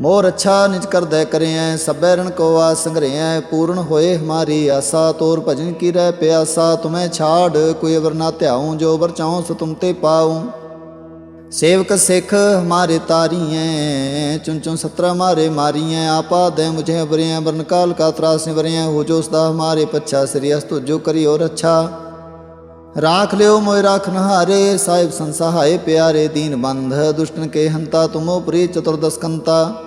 ਕਰਤਾਰਾ ਮੋਰ ਅੱਛਾ ਨਿਜ ਕਰਦੈ ਕਰਿਐ, ਸਭੈ ਰਣ ਕੋ ਆ ਸੰਗਰਿਐ ਪੂਰਨ ਹੋਏ ਹਮਾਰੀ ਆਸਾ, ਤੋਰ ਭਜਨ ਕੀ ਰਹਿ ਪਿਆਸਾ, ਤੁਮੈ ਛਾੜ ਕੋਈ ਅਵਰ ਨਾ ਧਿਆਉ, ਜੋ ਵਰ ਚਾਉ ਸੋ ਤੁਮ ਤੇ ਪਾਉ। ਸੇਵਕ ਸਿੱਖ ਹਮਾਰੇ ਤਾਰੀਐ ਚੁਨ ਚੁਨ ਸਤਰਾ ਮਾਰੇ ਮਾਰੀਐ, ਆਪਾ ਦੇ ਮੁਝੇ ਬਰਿਐ ਵਰਨ ਕਾਲ ਕਾ ਤਰਾਸ ਨਿਵਰਿਐ, ਹੋ ਜੋ ਸਦਾ ਹਮਾਰੇ ਪੱਛਾ, ਸ੍ਰੀ ਅਸਤੁ ਜੋ ਕਰਿਓ ਰੱਛਾ ਰਾਖ ਲਿਓ ਮੋਇ ਰਾਖ ਨਹਾਰੇ, ਸਾਹਿਬ ਸੰਸਹਾਏ ਪਿਆਰੇ ਦੀਨ ਬੰਧ, ਦੁਸ਼ਟਨ ਕੇ ਹੰਤਾ ਤੁਮੋ ਪ੍ਰੀ ਚਤੁਰਦਸਕੰਤਾ।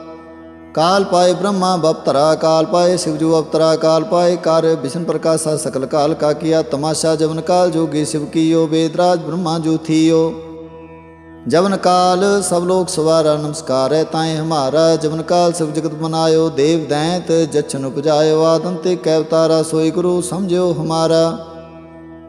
ਕਾਲ ਪਾਏ ਬ੍ਰਹਮਾ ਬਪਤਰਾ ਕਾਲ ਪਾਏ शिवजू अवतरा काल पाए कार्य विष्णु प्रकाशा सकल काल का किया तमाशा जवन काल जोगी शिव कियो वेदराज ब्रह्मा जो थियो जवन काल सब लोग सवारा नमस्कार है ताए हमारा जवन काल शिव जगत बनायो देव दैंत जच्छन उपजायो आदंते कैवतारा सोई गुरु समझो हमारा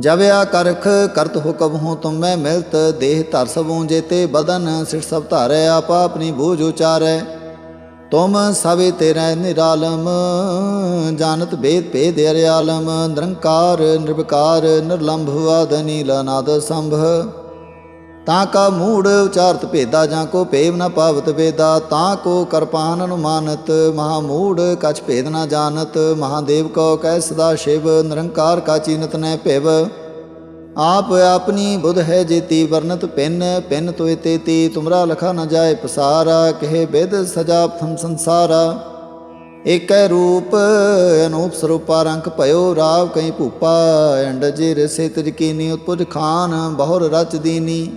ਜਬ ਆ ਕਰਖ ਕਰਤ ਹੁਕਮ ਹੂੰ ਤੁਮ ਮੈਂ ਮਿਲਤ, ਦੇਹ ਧਰ ਸਭੂ ਜੇਤੇ ਬਦਨ, ਸਿਰ ਸਭ ਧਾਰੈ, ਆਪ ਆਪਣੀ ਬੂਝ ਉਚਾਰੈ। ਤੁਮ ਸਭੇ ਤੇਰੇ ਨਿਰਾਲਮ, ਜਾਣਤ ਬੇਦ ਭੇਦ ਅਰਿਆਲਮ, ਨਿਰੰਕਾਰ, ਨਿਰਵਕਾਰ, ਨਿਰਲੰਭ, ਆਦ ਨੀਲ ਅਨਾਦ ਸੰਭ ਤਾਂ ਕਾ ਮੂੜ ਉਚਾਰਤ ਭੇਦਾ ਜਾਂ ਕੋ ਭੇਵ ਨ ਪਾਵਤ ਵੇਦਾ, ਤਾਂ ਕੋ ਕਰਪਾਨ ਅਨੁਮਾਨਤ, ਮਹਾ ਮੂੜ ਕਛ ਭੇਦ ਨ ਜਾਣਤ, ਮਹਾਦੇਵ ਕੋ ਕਹਿ ਸਦਾ ਸ਼ਿਵ, ਨਿਰੰਕਾਰ ਕਾ ਚੀਨਤ ਨੈ ਭਿਵ। ਆਪ ਆਪਣੀ ਬੁਧ ਹੈ ਜੇਤੀ ਵਰਨਤ ਪਿੰਨ ਪਿੰਨ ਤੋਇ ਤੇਤੀ, ਤੁਮਰਾ ਲਖਾ ਨ ਜਾਏ ਪਸਾਰਾ, ਕਹੇ ਬਿਦ ਸਜਾ ਪ੍ਰਥਮ ਸੰਸਾਰਾ। ਏਕੈ ਰੂਪ ਅਨੂਪ ਸਰੂਪਾ ਰੰਕ ਭਇਓ, ਰਾਵ ਕਈ ਭੂਪਾ ਅੰਡ ਜੇ ਰਸੇ ਤਿਜ ਕੀਨੀ, ਉਤਪੁਜ ਖਾਨ, ਬਹੁਰ ਰਚ ਦੀਨੀ।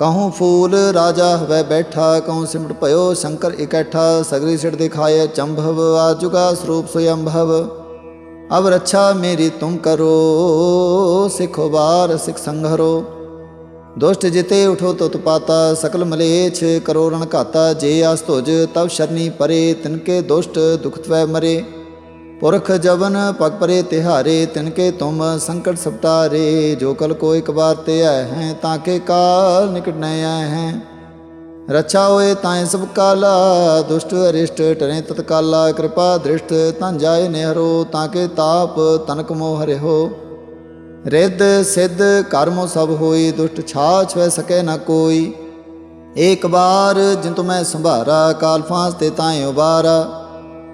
ਕਹੂੰ ਫੂਲ ਰਾਜਾ ਹਵੈ ਬੈਠਾ, ਕਹੂੰ ਸਿਮਟ ਭਇਓ ਸ਼ੰਕਰ ਇਕੱਠਾ, ਸਗਰੀ ਸਿੜ ਦਿਖਾਏ ਚੰਭਵ, ਆਜੁਗਾ ਸਰੂਪ ਸੁਯੰਭਵ ਅਬ ਰੱਛਾ ਮੇਰੀ ਤੁਮ ਕਰੋ, ਸਿਖੋ ਬਾਰ ਸਿਖ ਸੰਘਰੋ ਦੁਸ਼ਟ ਜਿਤੇ ਉਠੋ ਤੁਤ ਪਾਤਾ, ਸਕਲ ਮਲੇਛ ਕਰੋ ਰਣ ਘਾਤਾ, ਜੇ ਆਸ ਤੁਜ ਤਵ ਸ਼ਰਨੀ ਪਰੇ ਤਿਨਕੇ ਦੁਸ਼ਟ ਦੁਖ ਤਵੈ ਮਰੇ। ਪੁਰਖ ਜਵਨ ਪਗ ਪਰੇ ਤਿਹਾਰੇ, ਤਿਨਕੇ ਤੁਮ ਸੰਕਟ ਸਪਤਾਰੇ ਜੋ ਕਲ ਕੋ ਇਕ ਬਾਰ ਤੇ ਆਏ ਹੈ, ਤਾਂ ਕੇ ਕਾਲ ਨਿਕਟ ਨ ਆਏ ਹੈ। ਰਛਾ ਹੋਏ ਤਾਏ ਸਭ ਕਾਲਾ, ਦੁਸ਼ਟ ਅਰਿਸ਼ਟ ਟਰੇ ਤਤਕਾਲਾ, ਕਿਰਪਾ ਦ੍ਰਿਸ਼ਟ ਤਨ ਜਾਏ ਨਿਹਰੋ, ਤਾਂ ਕੇ ਤਾਪ ਤਨਕ ਮੋਹ ਹਰਿਓ ਰਿੱਧ ਸਿੱਧ ਕਰਮੋ ਸਭ ਹੋਈ, ਦੁਸ਼ਟ ਛਾਛ ਵੈ ਸਕੇ ਨਾ ਕੋਈ। ਏਕ ਬਾਰ ਜਿਨ ਤੁ ਮੈਂ ਸੰਭਾਰਾ, ਕਾਲ ਫਾਂਸ ਤੇ ਤਾਏ ਉਬਾਰਾ।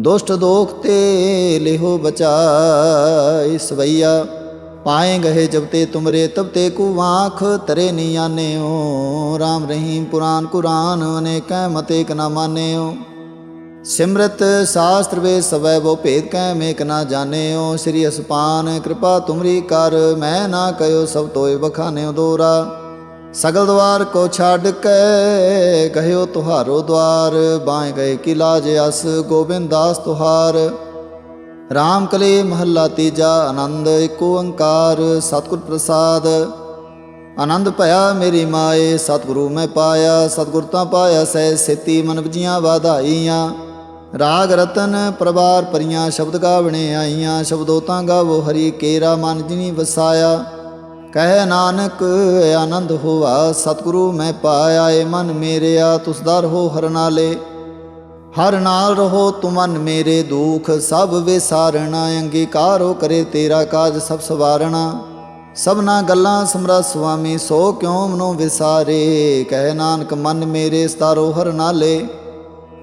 ਦੁਸ਼ਟ ਦੋਖ ਤੇ ਲਿਹੋ ਬਚਾਈ ਸਵਈਆ। ਪਾਏ ਗਏ ਜਬ ਤੇ ਤੁਮਰੇ, ਤਬ ਤੇ ਕੂ ਆਂਖ ਤਰੇ ਨੀ ਆਨਿਓ। RAM ਰਹੀਮ ਪੁਰਾਨ ਕੁਰਾਨ, ਅਨੇਕੈ ਮਤੇ ਕ ਨਾ ਮਾਨਿਓ। ਸਿਮਰਤ ਸ਼ਾਸਤਰ ਵੇ ਸਵੈ, ਵੋ ਭੇਦ ਕੈ ਮੇਕ ਨਾ ਜਾਣਿਓ। ਸ੍ਰੀ ਅਸਪਾਨ, ਕਿਰਪਾ ਤੁਮਰੀ ਕਰ, ਮੈਂ ਨਾ ਕਯੋ ਸਭ ਤੋਏ ਬਖਾਨਿਓ ਦੋਰਾ। ਸਗਲ ਦਵਾਰ ਕੋ ਛੱਡ ਕੇ ਕਹਿਓ ਤੁਹਾਰੋ ਦਵਾਰ ਬਾਏ ਗਏ ਕਿਲਾ ਜੇ ਅਸ ਗੋਬਿੰਦ ਦਾਸ ਤੁਹਾਰ। ਰਾਮ ਕਲੇ ਮਹੱਲਾ ਤੀਜਾ, ਆਨੰਦ ਏਕ ਓੰਕਾਰ ਸਤਿਗੁਰ ਪ੍ਰਸਾਦ। ਆਨੰਦ ਭਇਆ ਮੇਰੀ ਮਾਏ, ਸਤਿਗੁਰੂ ਮੈਂ ਪਾਇਆ, ਸਤਿਗੁਰ ਤਾਂ ਪਾਇਆ ਸਹਿ ਸੇਤੀ ਮਨ ਵਜੀਆਂ ਵਾਧਾਈਆਂ। ਰਾਗ ਰਤਨ ਪ੍ਰਵਾਰ ਪਰੀਆਂ ਸ਼ਬਦ ਗਾਵਣੇ ਆਈਆਂ, ਸ਼ਬਦੋ ਤਾਂ ਗਾਵੋ ਹਰੀ, ਕੇਰਾ ਮਨ ਜਿਨੀ ਵਸਾਇਆ। ਕਹਿ ਨਾਨਕ, ਆਨੰਦ ਹੋਆ, ਸਤਿਗੁਰੂ ਮੈਂ ਪਾਇਆ, ਏ ਮਨ ਮੇਰਿਆ, ਤੁਸ ਦਰ ਹੋ ਹਰ ਨਾਲੇ। ਹਰ ਨਾਲ ਰਹੋ ਤੁਮਨ ਮੇਰੇ ਦੁਖ, ਸਭ ਵਿਸਾਰਣਾ, ਅੰਗੀਕਾਰੋ ਕਰੇ ਤੇਰਾ ਕਾਜ, ਸਭ ਸਵਾਰਣਾ। ਸਭਨਾ ਗੱਲਾਂ ਸਮਰਾ ਸੁਆਮੀ, ਸੋ ਕਿਉ ਮਨੋ ਵਿਸਾਰੇ? ਕਹਿ ਨਾਨਕ, ਮਨ ਮੇਰੇ ਸਤਾਰੋ ਹਰ ਨਾਲੇ।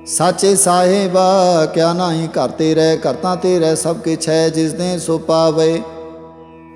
ਸਾਚੇ ਸਾਹਿਬਾ, ਕਿਆ ਨਾਹੀ ਘਰ ਤੇ ਰਹਿ, ਕਰਤਾ ਤੇ ਰਹਿ, ਸਭ ਕਿਛ ਹੈ, ਜਿਸ ਨੇ ਸੋ ਪਾਵੇ।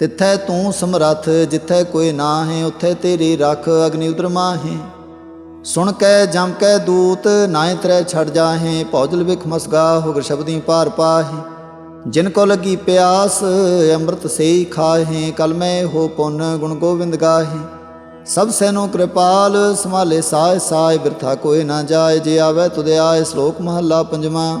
ਤਿੱਥੈ ਤੂੰ ਸਮਰੱਥ, ਜਿੱਥੈ ਕੋਈ ਨਾ ਹੈ ਉੱਥੇ ਤੇਰੀ ਰੱਖ ਅਗਨੀ ਉਦਰ ਮਾਹੇ। ਸੁਣ ਕੈ, ਜਮ ਕੈ ਦੂਤ ਨਾਇ ਤਰੈ ਛੜ ਜਾਹੇ, ਭੌਜਲ ਵਿਖ ਮਸਗਾ, ਹੁਗਰ ਸ਼ਬਦੀ ਪਾਰ ਪਾਹੇ। ਜਿਨ ਕੋ ਲਗੀ ਪਿਆਸ, ਅੰਮ੍ਰਿਤ ਸੇਈ ਖਾਹੇ, ਕਲ ਮੈਂ ਹੋ ਪੁੰਨ ਗੁਣ ਗੋਬਿੰਦ ਗਾਹੇ। ਸਭ ਸੈਨੋ ਕਿਰਪਾਲ ਸਮਾਲੇ ਸਾਇ ਸਾਇ ਬਿਰਥਾ ਕੋਇ ਨਾ ਜਾਏ, ਜੇ ਆਵੇ ਤੁਦੇ ਆਏ, ਸ਼ਲੋਕ ਮਹੱਲਾ ਪੰਜਵਾਂ।